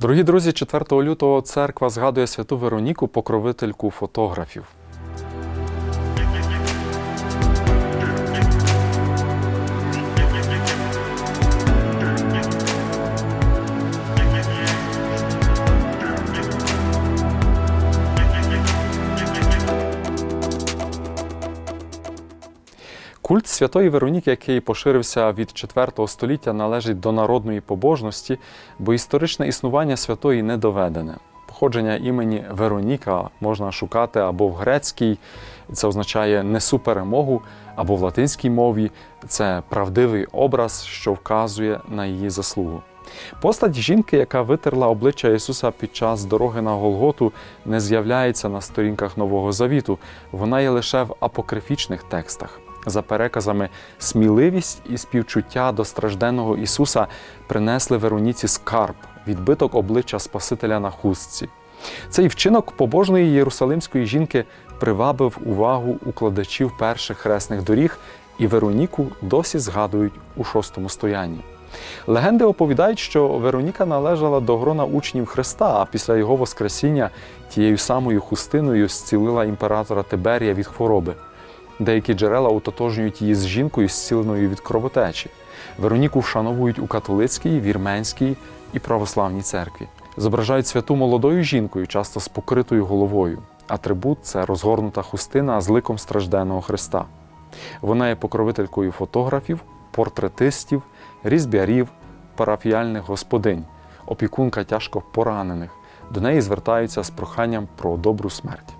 Дорогі друзі, 4 лютого церква згадує святу Вероніку, покровительку фотографів. Культ святої Вероніки, який поширився від 4 століття, належить до народної побожності, бо історичне існування святої не доведене. Походження імені Вероніка можна шукати або в грецькій, це означає несу перемогу, або в латинській мові це правдивий образ, що вказує на її заслугу. Постать жінки, яка витерла обличчя Ісуса під час дороги на Голготу, не з'являється на сторінках Нового Завіту. Вона є лише в апокрифічних текстах. За переказами, сміливість і співчуття до стражденного Ісуса принесли Вероніці скарб, відбиток обличчя Спасителя на хустці. Цей вчинок побожної єрусалимської жінки привабив увагу укладачів перших хресних доріг, і Вероніку досі згадують у шостому стоянні. Легенди оповідають, що Вероніка належала до грона учнів Христа, а після його Воскресіння тією самою хустиною зцілила імператора Тиберія від хвороби. Деякі джерела ототожнюють її з жінкою, зціленою від кровотечі. Вероніку вшановують у католицькій, вірменській і православній церкві. Зображають святу молодою жінкою, часто з покритою головою. Атрибут це розгорнута хустина з ликом стражденного Христа. Вона є покровителькою фотографів, портретистів, різбярів, парафіяльних господинь, опікунка тяжко поранених. До неї звертаються з проханням про добру смерть.